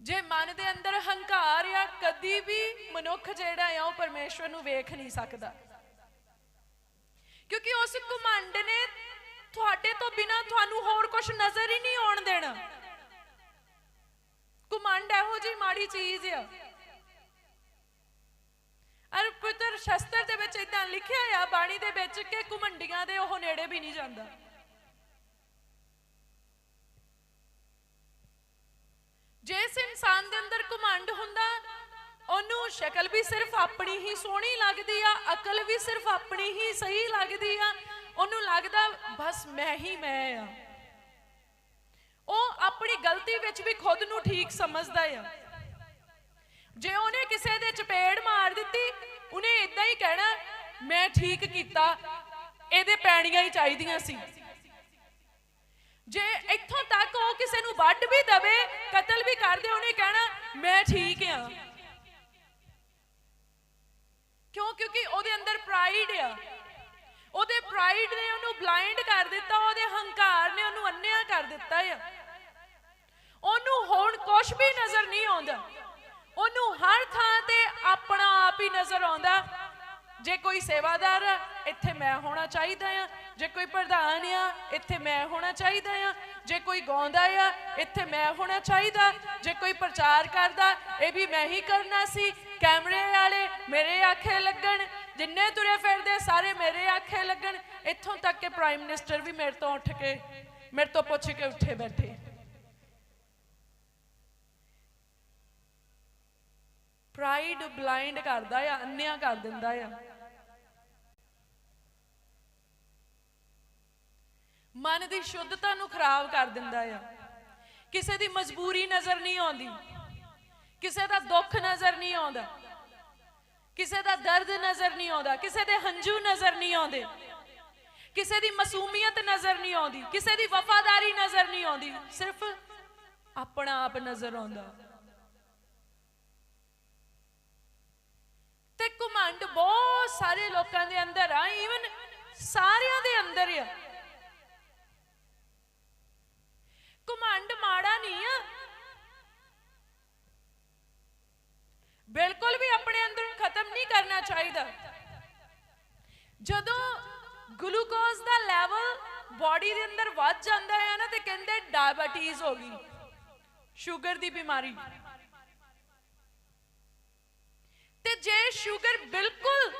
ਜੇ ਮਨ ਦੇ ਅੰਦਰ ਹੰਕਾਰ ਆ, ਕਦੀ ਵੀ ਮਨੁੱਖ ਜਿਹੜਾ ਆ, ਉਹ ਪਰਮੇਸ਼ਵਰ ਨੂੰ ਵੇਖ ਨਹੀਂ ਸਕਦਾ। ਕਿਉਂਕਿ ਉਸ ਘਮੰਡ ਨੇ ਤੁਹਾਡੇ ਤੋਂ ਬਿਨਾ ਤੁਹਾਨੂੰ ਹੋਰ ਕੁਝ ਨਜ਼ਰ ਹੀ ਨਹੀਂ ਆਉਣ ਦੇਣਾ। ਘਮੰਡ ਇਹੋ ਜਿਹੀ ਮਾੜੀ ਚੀਜ਼ ਆ। ਅਰ ਪੁੱਤਰ ਸ਼ਸਤਰ ਦੇ ਵਿੱਚ ਇਦਾਂ ਲਿਖਿਆ ਆ, ਬਾਣੀ ਦੇ ਵਿੱਚ, ਕਿ ਘਮੰਡੀਆਂ ਦੇ ਉਹ ਨੇੜੇ ਵੀ ਨਹੀਂ ਜਾਂਦਾ। ਜਿਸ ਇਨਸਾਨ ਦੇ ਅੰਦਰ ਘਮੰਡ ਹੁੰਦਾ, ਉਹਨੂੰ ਸ਼ਕਲ ਵੀ ਸਿਰਫ ਆਪਣੀ ਹੀ ਸੋਹਣੀ ਲੱਗਦੀ ਆ, ਅਕਲ ਵੀ ਸਿਰਫ ਆਪਣੀ ਹੀ ਸਹੀ ਲੱਗਦੀ ਆ, ਉਹਨੂੰ ਲੱਗਦਾ ਬਸ ਮੈਂ ਹੀ ਮੈਂ ਆ। ਉਹ ਆਪਣੀ ਗਲਤੀ ਵਿੱਚ ਵੀ ਖੁਦ ਨੂੰ ਠੀਕ ਸਮਝਦਾ ਆ। ਜੇ ਉਹਨੇ ਕਿਸੇ ਦੇ ਚਪੇੜ ਮਾਰ ਦਿੱਤੀ, ਉਹਨੇ ਇਦਾਂ ਹੀ ਕਹਿਣਾ, ਮੈਂ ਠੀਕ ਕੀਤਾ, ਇਹਦੇ ਪੈਣੀਆਂ ਹੀ ਚਾਹੀਦੀਆਂ ਸੀ। ਜੇ ਇੱਥੋਂ ਤੱਕ ਉਹ ਕਿਸੇ ਨੂੰ ਵੱਢ ਵੀ ਦਵੇ, ਕਤਲ ਵੀ ਕਰ ਦੇ ਉਹਨੇ ਕਹਿਣਾ, ਮੈਂ ਠੀਕ ਆ ਕਿਉਂ? ਕਿਉਂਕਿ ਉਹਦੇ ਅੰਦਰ ਪ੍ਰਾਈਡ ਆ। ਉਹਦੇ ਪ੍ਰਾਈਡ ਨੇ ਉਹਨੂੰ ਬਲਾਈਂਡ ਕਰ ਦਿੱਤਾ, ਉਹਦੇ ਹੰਕਾਰ ਨੇ ਉਹਨੂੰ ਅੰਨਿਆ ਕਰ ਦਿੱਤਾ ਆ। ਉਹਨੂੰ ਹੁਣ ਕੁਝ ਵੀ ਨਜ਼ਰ ਨਹੀਂ ਆਉਂਦਾ। ਉਹਨੂੰ ਹਰ ਥਾਂ ਤੇ ਆਪਣਾ ਆਪ ਹੀ ਨਜ਼ਰ ਆਉਂਦਾ। ਜੇ ਕੋਈ ਸੇਵਾਦਾਰ ਆ, ਇੱਥੇ ਮੈਂ ਹੋਣਾ ਚਾਹੀਦਾ ਆ। ਜੇ ਕੋਈ ਪ੍ਰਧਾਨ ਆ, ਇੱਥੇ ਮੈਂ ਹੋਣਾ ਚਾਹੀਦਾ ਆ। ਜੇ ਕੋਈ ਗਾਉਂਦਾ ਆ, ਇੱਥੇ ਮੈਂ ਹੋਣਾ ਚਾਹੀਦਾ। ਜੇ ਕੋਈ ਪ੍ਰਚਾਰ ਕਰਦਾ, ਇਹ ਵੀ ਮੈਂ ਹੀ ਕਰਨਾ ਸੀ। ਕੈਮਰੇ ਵਾਲੇ ਮੇਰੇ ਆਖੇ ਲੱਗਣ, ਜਿੰਨੇ ਤੁਰੇ ਫਿਰਦੇ ਸਾਰੇ ਮੇਰੇ ਆਖੇ ਲੱਗਣ। ਇੱਥੋਂ ਤੱਕ ਕਿ ਪ੍ਰਾਈਮ ਮਿਨਿਸਟਰ ਵੀ ਮੇਰੇ ਤੋਂ ਉੱਠ ਕੇ, ਮੇਰੇ ਤੋਂ ਪੁੱਛ ਕੇ ਉੱਠੇ ਬੈਠੇ। ਪ੍ਰਾਈਡ ਬਲਾਈਂਡ ਕਰਦਾ ਆ, ਅੰਨਿਆ ਕਰ ਦਿੰਦਾ ਆ। ਮਨ ਦੀ ਸ਼ੁੱਧਤਾ ਨੂੰ ਖਰਾਬ ਕਰ ਦਿੰਦਾ ਆ। ਕਿਸੇ ਦੀ ਮਜਬੂਰੀ ਨਜ਼ਰ ਨਹੀਂ ਆਉਂਦੀ। ਕਿਸੇ ਦਾ ਦੁੱਖ ਨਜ਼ਰ ਨਹੀਂ ਆਉਂਦਾ। ਕਿਸੇ ਦਾ ਦਰਦ ਨਜ਼ਰ ਨਹੀਂ ਆਉਂਦਾ। ਕਿਸੇ ਦੇ ਹੰਝੂ ਨਜ਼ਰ ਨਹੀਂ ਆਉਂਦੇ। ਕਿਸੇ ਦੀ ਮਾਸੂਮੀਅਤ ਨਜ਼ਰ ਨਹੀਂ ਆਉਂਦੀ। ਕਿਸੇ ਦੀ ਵਫਾਦਾਰੀ ਨਜ਼ਰ ਨਹੀਂ ਆਉਂਦੀ। ਸਿਰਫ ਆਪਣਾ ਆਪ ਨਜ਼ਰ ਆਉਂਦਾ। ਤੇ ਘਮੰਡ ਬਹੁਤ ਸਾਰੇ ਲੋਕਾਂ ਦੇ ਅੰਦਰ ਆ। ਈਵਨ ਸਾਰਿਆਂ ਦੇ ਅੰਦਰ ਆ ਘਮੰਡ ਮਾੜਾ ਨਹੀਂ ਆ ਬਿਲਕੁਲ ਵੀ ਆਪਣੇ ਅੰਦਰ ਖਤਮ ਨਹੀਂ ਕਰਨਾ ਚਾਹੀਦਾ ਜਦੋਂ ਗਲੂਕੋਜ਼ ਦਾ ਲੈਵਲ ਬਾਡੀ ਦੇ ਅੰਦਰ ਵੱਧ ਜਾਂਦਾ ਹੈ ਨਾ, ਤੇ ਕਹਿੰਦੇ ਡਾਇਬੀਟੀਜ਼ ਹੋ ਗਈ ਸ਼ੂਗਰ ਦੀ ਬਿਮਾਰੀ। ਤੇ ਜੇ ਸ਼ੂਗਰ ਬਿਲਕੁਲ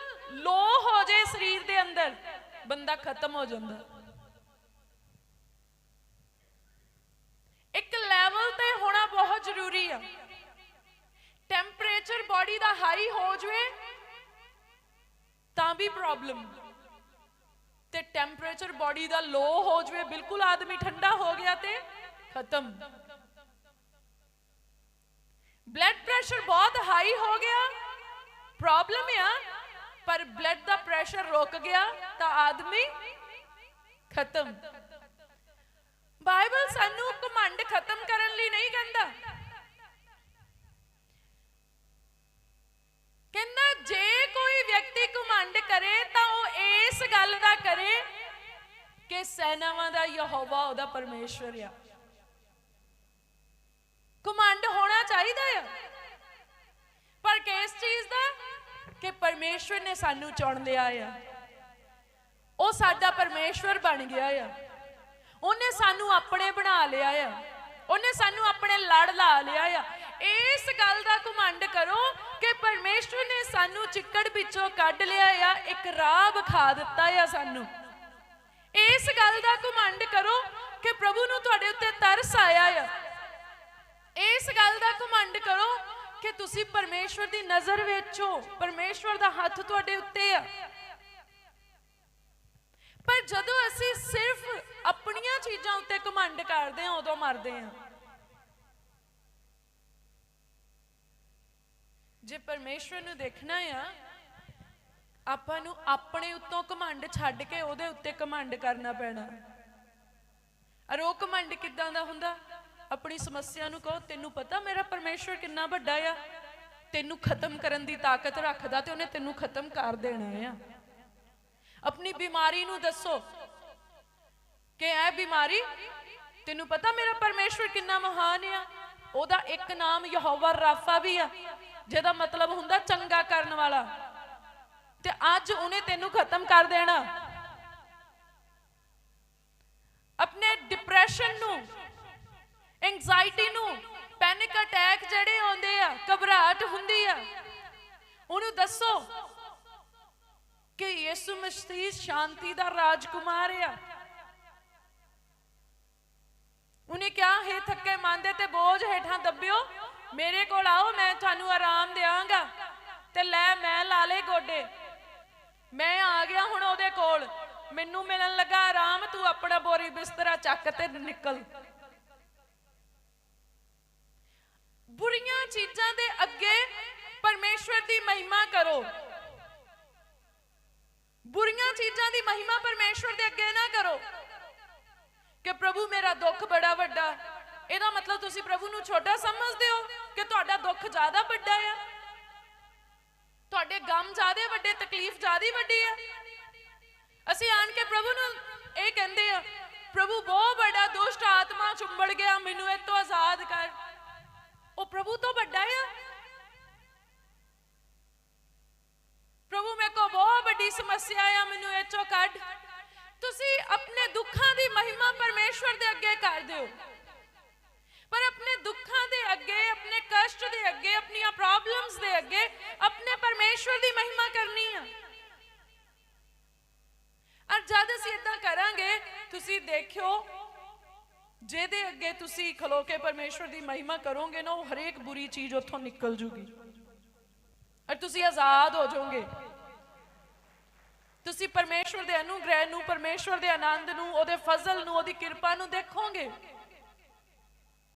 ਲੋ ਹੋ ਜਾਏ ਸਰੀਰ ਦੇ ਅੰਦਰ, ਬੰਦਾ ਖਤਮ ਹੋ ਜਾਂਦਾ। ਇੱਕ ਲੈਵਲ ਤੇ ਹੋਣਾ ਬਹੁਤ ਜ਼ਰੂਰੀ ਆ। ਟੈਂਪਰੇਚਰ ਬਾਡੀ ਦਾ ਹਾਈ ਹੋ ਜਵੇ, ਤਾਂ ਵੀ ਪ੍ਰੋਬਲਮ ਤੇ ਟੈਂਪਰੇਚਰ ਬਾਡੀ ਦਾ ਲੋ ਹੋ ਜਵੇ, ਬਿਲਕੁਲ ਆਦਮੀ ਠੰਡਾ ਹੋ ਗਿਆ ਤੇ ਖਤਮ। ਬਲੱਡ ਪ੍ਰੈਸ਼ਰ ਬਹੁਤ ਹਾਈ ਹੋ ਗਿਆ। ਪ੍ਰੋਬਲਮ ਆ, ਪਰ ਬਲੱਡ ਦਾ ਪ੍ਰੈਸ਼ਰ ਰੁਕ ਗਿਆ ਤਾਂ ਆਦਮੀ ਖਤਮ। ਬਾਈਬਲ ਸਾਨੂੰ ਘਮੰਡ ਖਤਮ ਕਰਨ ਲਈ ਨਹੀਂ ਕਹਿੰਦਾ ਜੇ ਕੋਈ ਵਿਅਕਤੀ ਘਮੰਡ ਕਰੇ ਤਾਂ ਉਹ ਇਸ ਗੱਲ ਦਾ ਕਰੇ ਕਿ ਸੈਨਾਵਾਂ ਦਾ ਯਹੋਵਾ ਉਹਦਾ ਪਰਮੇਸ਼ਵਰ ਆ। ਘਮੰਡ ਹੋਣਾ ਚਾਹੀਦਾ ਆ। ਪਰ ਕਿਸ ਚੀਜ਼ ਦਾ? ਕਿ ਪਰਮੇਸ਼ਵਰ ਨੇ ਸਾਨੂੰ ਚੁਣ ਲਿਆ ਆ। ਉਹ ਸਾਡਾ ਪਰਮੇਸ਼ਵਰ ਬਣ ਗਿਆ ਆ। ਉਹਨੇ ਸਾਨੂੰ ਆਪਣੇ ਬਣਾ ਲਿਆ ਆ। ਉਹਨੇ ਸਾਨੂੰ ਆਪਣੇ ਲੜ ਲਾ ਲਿਆ ਆ। ਇਸ ਗੱਲ ਦਾ ਘਮੰਡ ਕਰੋ ਕਿ ਪਰਮੇਸ਼ਵਰ ਨੇ ਸਾਨੂੰ ਚਿੱਕੜ ਵਿੱਚੋਂ ਕੱਢ ਲਿਆ ਆ। ਇੱਕ ਰਾਹ ਵਿਖਾ ਦਿੱਤਾ ਆ ਸਾਨੂੰ। ਇਸ ਗੱਲ ਦਾ ਘਮੰਡ ਕਰੋ ਕਿ ਪ੍ਰਭੂ ਨੂੰ ਤੁਹਾਡੇ ਉੱਤੇ ਤਰਸ ਆਇਆ ਆ। ਇਸ ਗੱਲ ਦਾ ਘਮੰਡ ਕਰੋ ਕਿ ਤੁਸੀਂ ਪਰਮੇਸ਼ਵਰ ਦੀ ਨਜ਼ਰ ਵਿੱਚ ਹੋ ਪਰਮੇਸ਼ਵਰ ਦਾ ਹੱਥ ਤੁਹਾਡੇ ਉੱਤੇ ਆ। ਪਰ ਜਦੋਂ ਅਸੀਂ ਸਿਰਫ ਆਪਣੀਆਂ ਚੀਜ਼ਾਂ ਉੱਤੇ ਘਮੰਡ ਕਰਦੇ ਹਾਂ, ਉਦੋਂ ਮਰਦੇ ਹਾਂ। ਜੇ ਪਰਮੇਸ਼ਵਰ ਨੂੰ ਦੇਖਣਾ ਆ ਆਪਾਂ ਨੂੰ ਆਪਣੇ ਉੱਤੋਂ ਘਮੰਡ ਛੱਡ ਕੇ ਉਹਦੇ ਉੱਤੇ ਘਮੰਡ ਕਰਨਾ ਪੈਣਾ। ਅਰ ਉਹ ਘਮੰਡ ਕਿੱਦਾਂ ਦਾ ਹੁੰਦਾ? ਆਪਣੀ ਸਮੱਸਿਆ ਨੂੰ ਕਹੋ, ਤੈਨੂੰ ਪਤਾ ਮੇਰਾ ਪਰਮੇਸ਼ਵਰ ਕਿੰਨਾ ਵੱਡਾ ਆ? ਤੈਨੂੰ ਖਤਮ ਕਰਨ ਦੀ ਤਾਕਤ ਰੱਖਦਾ ਤੇ ਉਹਨੇ ਤੈਨੂੰ ਖਤਮ ਕਰ ਦੇਣਾ ਆ। ਆਪਣੀ ਬਿਮਾਰੀ ਨੂੰ ਦੱਸੋ ਕਿ ਇਹ ਬਿਮਾਰੀ, ਤੈਨੂੰ ਪਤਾ ਮੇਰਾ ਪਰਮੇਸ਼ਵਰ ਕਿੰਨਾ ਮਹਾਨ ਆ? ਉਹਦਾ ਇੱਕ ਨਾਮ ਯਹੋਵਾ ਰਾਫਾ ਵੀ ਆ, ਜਿਹਦਾ ਮਤਲਬ ਹੁੰਦਾ ਚੰਗਾ ਕਰਨ ਵਾਲਾ। ਤੇ ਅੱਜ ਉਹਨੇ ਤੈਨੂੰ ਖਤਮ ਕਰ ਦੇਣਾ। ਆਪਣੇ ਡਿਪਰੈਸ਼ਨ ਨੂੰ ਐਂਜ਼ਾਇਟੀ ਨੂੰ ਪੈਨਿਕ ਅਟੈਕ ਜਿਹੜੇ ਆਉਂਦੇ ਆ, ਘਬਰਾਹਟ ਹੁੰਦੀ ਆ। ਉਹਨੂੰ ਦੱਸੋ ਕਿ ਯਿਸੂ ਮਸੀਹ ਸ਼ਾਂਤੀ ਦਾ ਰਾਜਕੁਮਾਰ ਆ। ਉਹਨੇ ਕਿਹਾ, ਹੈ ਥੱਕੇ ਮੰਨਦੇ ਤੇ ਬੋਝ ਹੇਠਾਂ ਦੱਬਿਓ। ਮੇਰੇ ਕੋਲ ਆਓ, ਮੈਂ ਤੁਹਾਨੂੰ ਆਰਾਮ ਦੇਵਾਂਗਾ ਤੇ ਲੈ, ਮੈਂ ਲਾ ਲੇ ਗੋਡੇ। ਮੈਂ ਆ ਗਿਆ ਹੁਣ ਉਹਦੇ ਕੋਲ। ਮੈਨੂੰ ਮਿਲਣ ਲੱਗਾ ਆਰਾਮ ਤੂੰ ਆਪਣਾ ਬੋਰੀ ਬਿਸਤਰਾ ਚੱਕ ਤੇ ਨਿਕਲ। ਬੁਰੀਆਂ ਚੀਜ਼ਾਂ ਦੇ ਅੱਗੇ ਪਰਮੇਸ਼ਵਰ ਦੀ ਮਹਿਮਾ ਕਰੋ। ਬੁਰੀਆਂ ਚੀਜ਼ਾਂ ਦੀ ਮਹਿਮਾ ਪਰਮੇਸ਼ਵਰ ਦੇ ਅੱਗੇ ਨਾ ਕਰੋ। ਕਿ ਪ੍ਰਭੂ ਮੇਰਾ ਦੁੱਖ ਬੜਾ ਵੱਡਾ। ਇਹਦਾ ਮਤਲਬ ਤੁਸੀਂ ਪ੍ਰਭੂ ਨੂੰ ਛੋਟਾ ਸਮਝਦੇ ਹੋ ਕਿ ਤੁਹਾਡਾ ਦੁੱਖ ਜ਼ਿਆਦਾ ਵੱਡਾ ਆ? ਤੁਹਾਡੇ ਗਮ ਜ਼ਿਆਦਾ ਵੱਡੇ, ਤਕਲੀਫ ਜ਼ਿਆਦਾ ਵੱਡੀ ਆ। ਅਸੀਂ ਆਣ ਕੇ ਪ੍ਰਭੂ ਨੂੰ ਇਹ ਕਹਿੰਦੇ ਆ, ਪ੍ਰਭੂ, ਬਹੁਤ ਵੱਡਾ ਦੁਸ਼ਟ ਆਤਮਾ ਚੁੰਬੜ ਗਿਆ, ਮੈਨੂੰ ਇਹ ਤੋਂ ਆਜ਼ਾਦ ਕਰ। ਉਹ ਪ੍ਰਭੂ ਤੋਂ ਵੱਡਾ ਆ। ਪ੍ਰਭੂ, ਮੇਰੇ ਕੋ ਬਹੁਤ ਵੱਡੀ ਸਮੱਸਿਆ ਆ, ਮੈਨੂੰ ਇਹ ਚੋਂ ਕੱਢ। ਤੁਸੀਂ ਆਪਣੇ ਦੁੱਖਾਂ ਦੀ ਮਹਿਮਾ ਪਰਮੇਸ਼ਵਰ ਦੇ ਅੱਗੇ ਕਰ ਦਿਓ। ਪਰ ਆਪਣੇ ਦੁੱਖਾਂ ਦੇ ਅੱਗੇ, ਆਪਣੇ ਕਸ਼ਟ ਦੇ ਅੱਗੇ, ਆਪਣੀਆਂ ਪ੍ਰੋਬਲਮਸ ਦੇ ਅੱਗੇ ਪਰਮੇਸ਼ਵਰ ਦੀ ਮਹਿਮਾ ਕਰਨੀ ਆ। ਔਰ ਜਦ ਅਸੀਂ ਇਦਾਂ ਕਰਾਂਗੇ, ਤੁਸੀਂ ਦੇਖਿਓ, ਜਿਹਦੇ ਅੱਗੇ ਤੁਸੀਂ ਖਲੋ ਕੇ ਪਰਮੇਸ਼ਵਰ ਦੀ ਮਹਿਮਾ ਕਰੋਗੇ ਨਾ, ਉਹ ਹਰੇਕ ਬੁਰੀ ਚੀਜ਼ ਉੱਥੋਂ ਨਿਕਲ ਜੂਗੀ। ਔਰ ਤੁਸੀਂ ਆਜ਼ਾਦ ਹੋ ਜਾਓਗੇ। ਤੁਸੀਂ ਪਰਮੇਸ਼ਵਰ ਦੇ ਅਨੁਗ੍ਰਹਿ ਨੂੰ, ਪਰਮੇਸ਼ਵਰ ਦੇ ਆਨੰਦ ਨੂੰ, ਉਹਦੇ ਫਜ਼ਲ ਨੂੰ, ਉਹਦੀ ਕਿਰਪਾ ਨੂੰ ਦੇਖੋਗੇ।